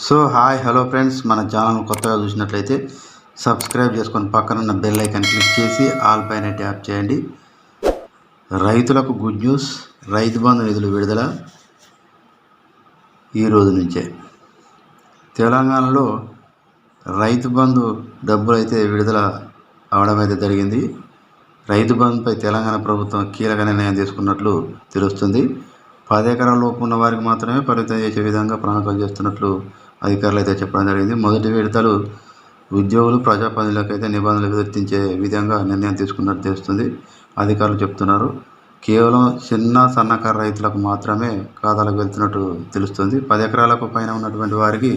So hi hello friends. మన channel కొత్తగా చూసినట్లయితే సబ్స్క్రైబ్ చేసుకొని పక్కన ఉన్న బెల్ ఐకాన్ క్లిక్ చేసి ఆల్ పైన ట్యాప్ చేయండి. రైతులకు గుడ్ న్యూస్. రైతు బంధు నిధులు విడుదల ఈ రోజు నుంచే. తెలంగాణలో రైతు బంధు డబ్బులు అయితే విడుదల అవడం అయితే జరిగింది. రైతు బంధుపై తెలంగాణ ప్రభుత్వం కీలక నిర్ణయం తీసుకున్నట్లు తెలుస్తుంది. పది ఎకరాల లోపు ఉన్న వారికి మాత్రమే పరిమితం చేసే విధంగా ప్రణాళికలు చేస్తున్నట్లు అధికారులు అయితే చెప్పడం జరిగింది. మొదటి విడతలు ఉద్యోగులు ప్రజాప్రతినిధులకు అయితే నిబంధనలు వివర్తించే విధంగా నిర్ణయం తీసుకున్నట్టు తెలుస్తుంది. అధికారులు చెప్తున్నారు. కేవలం చిన్న సన్నకారు రైతులకు మాత్రమే ఖాతాలకు వెళ్తున్నట్టు తెలుస్తుంది. పది ఎకరాలకు పైన ఉన్నటువంటి వారికి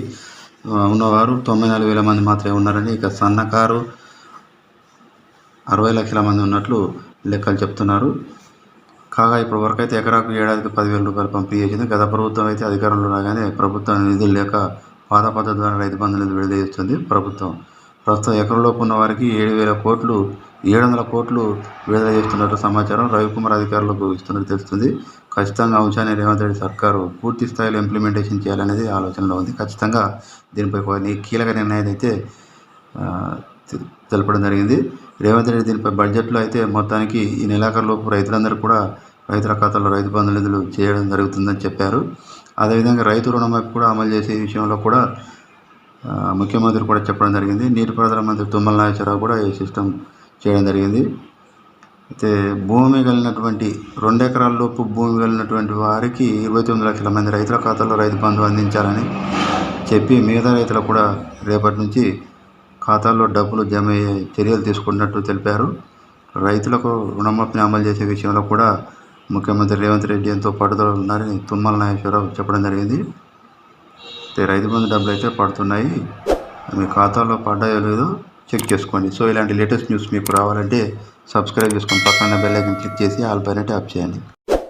ఉన్నవారు తొంభై నాలుగు వేల మంది మాత్రమే ఉన్నారని ఇక సన్నకారు అరవై లక్షల మంది ఉన్నట్లు లెక్కలు చెప్తున్నారు. కాగా ఇప్పటి వరకు అయితే ఎకరాకు ఏడాదికి పదివేల రూపాయలు పంపిణీ చేసింది. గత ప్రభుత్వం అయితే అధికారంలో రాగానే ప్రభుత్వం నిధులు లేక పాత పద్ధతి ద్వారా రైతు బంధు నిధులు విడుదల చేస్తుంది ప్రభుత్వం. ప్రస్తుతం ఎకరంలోపు ఉన్న వారికి ఏడు వేల కోట్లు ఏడు వందల కోట్లు విడుదల చేస్తున్నట్టు సమాచారం రవికుమార్ అధికారులకు ఇస్తున్నట్టు తెలుస్తుంది. ఖచ్చితంగా అంశాన్ని రేవంత్ రెడ్డి సర్కారు పూర్తి స్థాయిలో ఇంప్లిమెంటేషన్ చేయాలనేది ఆలోచనలో ఉంది. ఖచ్చితంగా దీనిపై కొన్ని కీలక నిర్ణయాన్ని అయితే తెలపడం జరిగింది. రేవంత్ రెడ్డి దీనిపై బడ్జెట్లో అయితే మొత్తానికి ఈ నెలాఖరులోపు రైతులందరూ కూడా రైతుల ఖాతాలో రైతు బంధు నిధులు చేయడం జరుగుతుందని చెప్పారు. అదేవిధంగా రైతు రుణమాఫీ కూడా అమలు చేసే విషయంలో కూడా ముఖ్యమంత్రి కూడా చెప్పడం జరిగింది. నీటిపారుదల మంత్రి తుమ్మల నాగేశ్వరరావు కూడా ఈ సిస్టమ్ చేయడం జరిగింది. అయితే భూమి కలిగినటువంటి రెండు ఎకరాలలోపు భూమి కలిగినటువంటి వారికి ఇరవై తొమ్మిది లక్షల మంది రైతుల ఖాతాలో రైతు బంధు అందించాలని చెప్పి మిగతా రైతులకు కూడా రేపటి నుంచి ఖాతాల్లో డబ్బులు జమ అయ్యే చర్యలు తీసుకున్నట్టు తెలిపారు. రైతులకు రుణమాఫీని అమలు చేసే విషయంలో కూడా ముఖ్యమంత్రి రేవంత్ రెడ్డి ఎంతో పట్టుదల ఉన్నారని తుమ్మల నాగేశ్వరరావు చెప్పడం జరిగింది. రైతు బంధు డబ్బులు అయితే పడుతున్నాయి. మీ ఖాతాలో పడ్డాయో లేదో చెక్ చేసుకోండి. సో ఇలాంటి లేటెస్ట్ న్యూస్ మీకు రావాలంటే సబ్స్క్రైబ్ చేసుకొని పక్కన బెల్ ఐకన్ క్లిక్ చేసి ఆల్ పైన ట్యాప్ చేయండి.